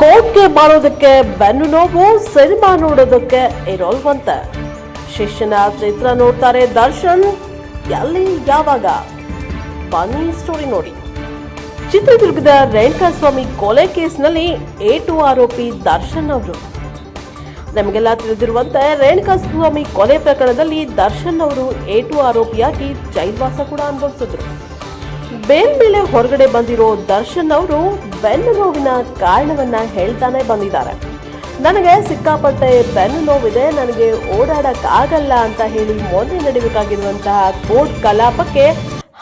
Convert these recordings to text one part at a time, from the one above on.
ಕೋರ್ಟ್ಗೆ ಮಾಡೋದಕ್ಕೆ ಬೆನ್ನು ನೋವು, ಸಿನಿಮಾ ನೋಡೋದಕ್ಕೆ ಇರೋಲ್ವಂತೆ. ಶಿಷ್ಯನ ಚಿತ್ರ ನೋಡ್ತಾರೆ ದರ್ಶನ್. ಎಲ್ಲಿ, ಯಾವಾಗ? ಬನ್ನಿ ಸ್ಟೋರಿ ನೋಡಿ. ಚಿತ್ರದುರ್ಗದ ರೇಣುಕಾಸ್ವಾಮಿ ಕೊಲೆ ಕೇಸ್ನಲ್ಲಿ ಏಟು ಆರೋಪಿ ದರ್ಶನ್ ಅವರು. ನಮಗೆಲ್ಲ ತಿಳಿದಿರುವಂತೆ ರೇಣುಕಾಸ್ವಾಮಿ ಕೊಲೆ ಪ್ರಕರಣದಲ್ಲಿ ದರ್ಶನ್ ಅವರು ಏಟು ಆರೋಪಿಯಾಗಿ ಜೈಲ್ವಾಸ ಕೂಡ ಅನುಭವಿಸಿದ್ರು. ಬೇಲ್ ಮೇಲೆ ಹೊರಗಡೆ ಬಂದಿರೋ ದರ್ಶನ್ ಅವರು ಬೆನ್ನು ನೋವಿನ ಕಾರಣವನ್ನ ಹೇಳ್ತಾನೆ ಬಂದಿದ್ದಾರೆ. ನನಗೆ ಸಿಕ್ಕಾಪಟ್ಟೆ ಬೆನ್ನು ನೋವಿದೆ ನನಗೆ ಓಡಾಡಕ್ ಆಗಲ್ಲ ಅಂತ ಹೇಳಿ ಮೊನ್ನೆ ನಡಿಬೇಕಾಗಿರುವಂತಹ ಕೋರ್ಟ್ ಕಲಾಪಕ್ಕೆ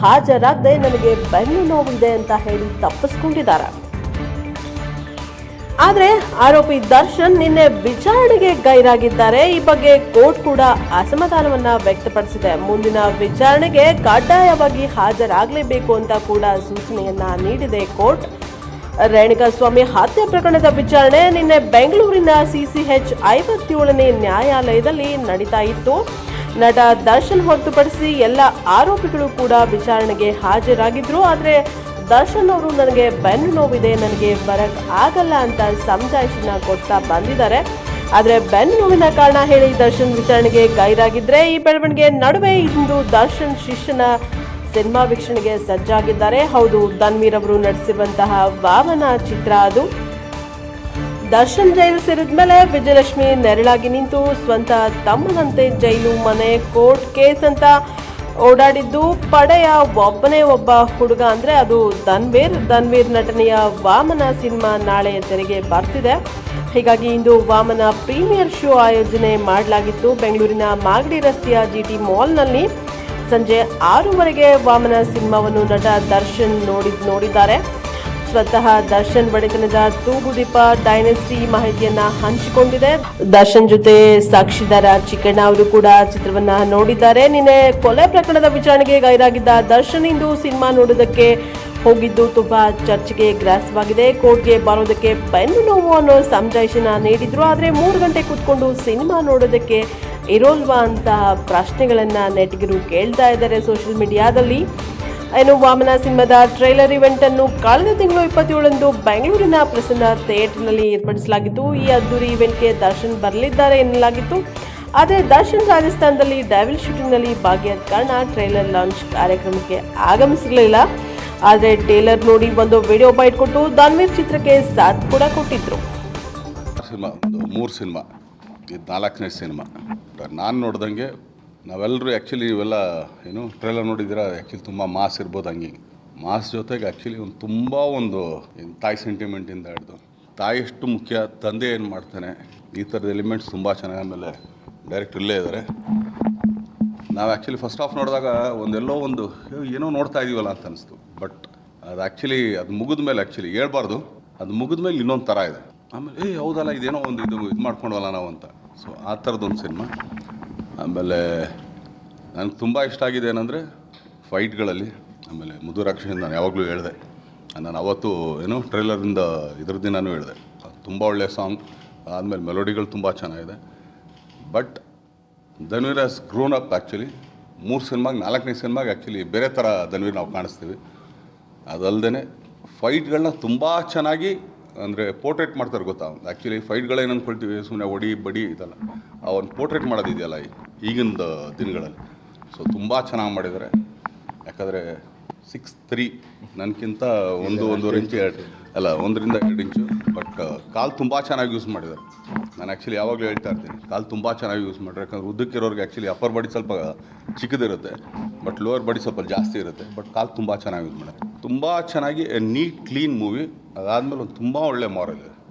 ಹಾಜರಾಗದೆ ನನಗೆ ಬೆನ್ನು ನೋವಿದೆ ಅಂತ ಹೇಳಿ ತಪ್ಪಿಸ್ಕೊಂಡಿದ್ದಾರೆ. ಆದ್ರೆ ಆರೋಪಿ ದರ್ಶನ್ ನಿನ್ನೆ ವಿಚಾರಣೆಗೆ ಗೈರಾಗಿದ್ದಾರೆ. ಈ ಬಗ್ಗೆ ಕೋರ್ಟ್ ಕೂಡ ಅಸಮಾಧಾನವನ್ನ ವ್ಯಕ್ತಪಡಿಸಿದೆ. ಮುಂದಿನ ವಿಚಾರಣೆಗೆ ಕಡ್ಡಾಯವಾಗಿ ಹಾಜರಾಗಲೇಬೇಕು ಅಂತ ಕೂಡ ಸೂಚನೆಯನ್ನ ನೀಡಿದೆ ಕೋರ್ಟ್. ರೇಣುಕಾಸ್ವಾಮಿ ಹತ್ಯೆ ಪ್ರಕರಣದ ವಿಚಾರಣೆ ನಿನ್ನೆ ಬೆಂಗಳೂರಿನ ಸಿಸಿಎಚ್ ಐವತ್ತೇಳನೇ ನ್ಯಾಯಾಲಯದಲ್ಲಿ ನಡೀತಾ ಇತ್ತು. ನಟ ದರ್ಶನ್ ಹೊರತುಪಡಿಸಿ ಎಲ್ಲ ಆರೋಪಿಗಳು ಕೂಡ ವಿಚಾರಣೆಗೆ ಹಾಜರಾಗಿದ್ರು. ಆದ್ರೆ ದರ್ಶನ್ ಅವರು ನನಗೆ ಬೆನ್ನು ನೋವಿದೆ, ನನಗೆ ಬರಕ್ ಆಗಲ್ಲ ಅಂತ ಸಮಜಾಯಿಷನ್ನ ಕೊಡ್ತಾ ಬಂದಿದ್ದಾರೆ. ಆದರೆ ಬೆನ್ನು ನೋವಿನ ಕಾರಣ ಹೇಳಿ ದರ್ಶನ್ ವಿಚಾರಣೆಗೆ ಗೈರಾಗಿದ್ದರೆ ಈ ಬೆಳವಣಿಗೆ ನಡುವೆ ಇಂದು ದರ್ಶನ್ ಶಿಷ್ಯನ ಸಿನಿಮಾ ವೀಕ್ಷಣೆಗೆ ಸಜ್ಜಾಗಿದ್ದಾರೆ. ಹೌದು, ತನ್ವೀರ್ ಅವರು ನಡೆಸಿರುವಂತಹ ವಾಮನ ಚಿತ್ರ ಅದು. ದರ್ಶನ್ ಜೈಲು ಸೇರಿದ ಮೇಲೆ ವಿಜಯಲಕ್ಷ್ಮಿ ನೆರಳಾಗಿ ನಿಂತು ಸ್ವಂತ ತಮ್ಮನಂತೆ ಜೈಲು ಮನೆ ಕೋರ್ಟ್ ಕೇಸ್ ಅಂತ ಓಡಾಡಿದ್ದು ಪಡೆಯ ಒಬ್ಬನೇ ಒಬ್ಬ ಹುಡುಗ ಅಂದ್ರೆ ಅದು ಧನ್ವೀರ್. ಧನ್ವೀರ್ ನಟನೆಯ ವಾಮನ ಸಿನಿಮಾ ನಾಳೆ ತೆರೆಗೆ ಬರ್ತಿದೆ. ಹೀಗಾಗಿ ಇಂದು ವಾಮನ ಪ್ರೀಮಿಯರ್ ಶೋ ಆಯೋಜನೆ ಮಾಡಲಾಗಿತ್ತು. ಬೆಂಗಳೂರಿನ ಮಾಗಡಿ ರಸ್ತೆಯ ಜಿಟಿ ಮಾಲ್ನಲ್ಲಿ ಸಂಜೆ ಆರೂವರೆಗೆ ವಾಮನ ಸಿನಿಮಾವನ್ನು ನಟ ದರ್ಶನ್ ನೋಡಿ ನೋಡಿದ್ದಾರೆ. ಸ್ವತಃ ದರ್ಶನ್ ಬಡತನದ ತೂಗುದೀಪ ಡೈನೆಸ್ಟಿ ಮಾಹಿತಿಯನ್ನ ಹಂಚಿಕೊಂಡಿದೆ. ದರ್ಶನ್ ಜೊತೆ ಸಾಕ್ಷಿದಾರ ಚಿಕ್ಕಣ್ಣ ಅವರು ಕೂಡ ಚಿತ್ರವನ್ನ ನೋಡಿದ್ದಾರೆ. ನಿನ್ನೆ ಕೊಲೆ ಪ್ರಕರಣದ ವಿಚಾರಣೆಗೆ ಗೈರಾಗಿದ್ದ ದರ್ಶನ್ ಇಂದು ಸಿನಿಮಾ ನೋಡೋದಕ್ಕೆ ಹೋಗಿದ್ದು ತುಂಬಾ ಚರ್ಚೆಗೆ ಗ್ರಾಸವಾಗಿದೆ. ಕೋರ್ಟ್ಗೆ ಬರೋದಕ್ಕೆ ಬೆನ್ನು ನೋವು ಅನ್ನೋ ಸಮಜಾಯಿಷನ ನೀಡಿದ್ರು. ಆದ್ರೆ ಮೂರು ಗಂಟೆ ಕೂತ್ಕೊಂಡು ಸಿನಿಮಾ ನೋಡೋದಕ್ಕೆ ಇರೋಲ್ವಾ ಅಂತ ಪ್ರಶ್ನೆಗಳನ್ನು ನೆಟ್ಟಿಗರು ಕೇಳ್ತಾ ಇದ್ದಾರೆ ಸೋಷಿಯಲ್ ಮೀಡಿಯಾದಲ್ಲಿ. ಇನ್ನು ವಾಮನ ಸಿನಿಮಾದ ಟ್ರೈಲರ್ ಇವೆಂಟ್ ಅನ್ನು ಕಳೆದ ತಿಂಗಳು ಇಪ್ಪತ್ತೇಳರಂದು ಬೆಂಗಳೂರಿನ ಪ್ರಸನ್ನ ಥಿಯೇಟರ್ನಲ್ಲಿ ಏರ್ಪಡಿಸಲಾಗಿತ್ತು. ಈ ಅದ್ದೂರಿ ಇವೆಂಟ್ಗೆ ದರ್ಶನ್ ಬರಲಿದ್ದಾರೆ ಎನ್ನಲಾಗಿತ್ತು. ಆದರೆ ದರ್ಶನ್ ರಾಜಸ್ಥಾನದಲ್ಲಿ ಡೈವಿಲ್ ಶೂಟಿಂಗ್ನಲ್ಲಿ ಭಾಗಿಯಾದ ಕಾರಣ ಟ್ರೈಲರ್ ಲಾಂಚ್ ಕಾರ್ಯಕ್ರಮಕ್ಕೆ ಆಗಮಿಸಿರಲಿಲ್ಲ. ಆದರೆ ಟೇಲರ್ ನೋಡಿ ಒಂದು ವಿಡಿಯೋ ಬೈಟ್ ಕೊಟ್ಟು ದಾನ್ವೀರ್ ಚಿತ್ರಕ್ಕೆ ಸಾಥ್ ಕೂಡ ಕೊಟ್ಟಿದ್ರು. ಮೂರು ಸಿನಿಮಾ ಇದು ನಾಲ್ಕನೇ ಸಿನಿಮಾ. ನಾನು ನೋಡ್ದಂಗೆ ನಾವೆಲ್ಲರೂ ಆ್ಯಕ್ಚುಲಿ ಇವೆಲ್ಲ, ಏನು ಟ್ರೇಲರ್ ನೋಡಿದ್ದೀರಾ? ಆ್ಯಕ್ಚುಲಿ ತುಂಬ ಮಾಸ್ ಇರ್ಬೋದು ಹಂಗೆ. ಮಾಸ್ ಜೊತೆಗೆ ಆ್ಯಕ್ಚುಲಿ ಒಂದು ತುಂಬ ಒಂದು ತಾಯಿ ಸೆಂಟಿಮೆಂಟಿಂದ ಹಿಡ್ದು. ತಾಯಿ ಎಷ್ಟು ಮುಖ್ಯ, ತಂದೆ ಏನು ಮಾಡ್ತಾನೆ, ಈ ಥರದ ಎಲಿಮೆಂಟ್ಸ್ ತುಂಬ ಚೆನ್ನಾಗಿ ಆಮೇಲೆ ಡೈರೆಕ್ಟ್ ಇಲ್ಲೇ ಇದ್ದಾರೆ ನಾವು ಆ್ಯಕ್ಚುಲಿ ಫಸ್ಟ್ ಆಫ್ ನೋಡಿದಾಗ ಒಂದೆಲ್ಲೋ ಒಂದು ಏನೋ ನೋಡ್ತಾ ಇದೀವಲ್ಲ ಅಂತ ಅನಿಸ್ತು. ಬಟ್ ಅದು ಆ್ಯಕ್ಚುಲಿ ಅದು ಮುಗಿದ ಮೇಲೆ ಆ್ಯಕ್ಚುಲಿ ಹೇಳ್ಬಾರ್ದು. ಅದು ಮುಗಿದ ಮೇಲೆ ಇನ್ನೊಂದು ಥರ ಇದೆ. ಆಮೇಲೆ, ಏ, ಹೌದಲ್ಲ, ಇದೇನೋ ಒಂದು ಇದು ಇದು ಮಾಡ್ಕೊಂಡವಲ್ಲ ನಾವು ಅಂತ. ಸೊ ಆ ಥರದ್ದೊಂದು ಸಿನಿಮಾ ಆಮೇಲೆ ನನಗೆ ತುಂಬ ಇಷ್ಟ ಆಗಿದೆ ಏನಂದರೆ ಫೈಟ್ಗಳಲ್ಲಿ ಆಮೇಲೆ ಮುದುರಾಕ್ಷಿಯಿಂದ ನಾನು ಯಾವಾಗಲೂ ಹೇಳಿದೆ. ನಾನು ಅವತ್ತು ಏನು ಟ್ರೈಲರಿಂದ ಇದ್ರ ದಿನಾನೂ ಹೇಳಿದೆ. ತುಂಬ ಒಳ್ಳೆಯ ಸಾಂಗ್, ಆದಮೇಲೆ ಮೆಲೋಡಿಗಳು ತುಂಬ ಚೆನ್ನಾಗಿದೆ. But Dhanveer as grown up actually ಮೂರು ಸಿನಿಮಾಗೆ, ನಾಲ್ಕನೇ ಸಿನಿಮಾಗೆ ಆ್ಯಕ್ಚುಲಿ ಬೇರೆ ಥರ ಧನ್ವೀರ್ ನಾವು ಕಾಣಿಸ್ತೀವಿ. ಅದಲ್ಲದೆ ಫೈಟ್ಗಳನ್ನ ತುಂಬ ಚೆನ್ನಾಗಿ ಅಂದರೆ ಪೋರ್ಟ್ರೇಟ್ ಮಾಡ್ತಾರೆ ಗೊತ್ತಾ? ಆ್ಯಕ್ಚುಲಿ ಫೈಟ್ಗಳೇನು ಅಂದ್ಕೊಳ್ತೀವಿ ಸುಮ್ಮನೆ ಒಡಿ, ಬಡಿ, ಇದೆಲ್ಲ. ಆ ಪೋರ್ಟ್ರೇಟ್ ಮಾಡೋದಿದೆಯಲ್ಲ ಈ- ಈಗಿನ ದಿನಗಳಲ್ಲಿ. ಸೊ ತುಂಬ ಚೆನ್ನಾಗಿ ಮಾಡಿದ್ದಾರೆ ಯಾಕಂದರೆ ಸಿಕ್ಸ್ ತ್ರೀ ನನಗಿಂತ ಒಂದು ಒಂದೂವರೆ ಇಂಚು ಎರಡು ಅಲ್ಲ ಒಂದರಿಂದ ಎರಡು ಇಂಚು ಬಟ್ ಕಾಲು ತುಂಬ ಚೆನ್ನಾಗಿ ಯೂಸ್ ಮಾಡಿದ್ದಾರೆ ನಾನು ಆ್ಯಕ್ಚುಲಿ ಯಾವಾಗಲೂ ಹೇಳ್ತಾ ಇರ್ತೀನಿ ಕಾಲು ತುಂಬ ಚೆನ್ನಾಗಿ ಯೂಸ್ ಮಾಡಿದ್ರೆ. ಯಾಕಂದ್ರೆ ಉದ್ದಕ್ಕಿರೋರಿಗೆ ಆ್ಯಕ್ಚುಲಿ ಅಪ್ಪರ್ ಬಾಡಿ ಸ್ವಲ್ಪ ಚಿಕ್ಕದಿರುತ್ತೆ. ಬಟ್ ಲೋವರ್ ಬಾಡಿ ಸ್ವಲ್ಪ ಜಾಸ್ತಿ ಇರುತ್ತೆ. ಬಟ್ ಕಾಲು ತುಂಬ ಚೆನ್ನಾಗಿ ಯೂಸ್ ಮಾಡಿದ್ದಾರೆ ತುಂಬ ಚೆನ್ನಾಗಿ ನೀಟ್ ಕ್ಲೀನ್ ಮೂವಿ ಅದಾದಮೇಲೆ ಒಂದು ತುಂಬ ಒಳ್ಳೆ ಮಾರಲ್ ಇದೆ.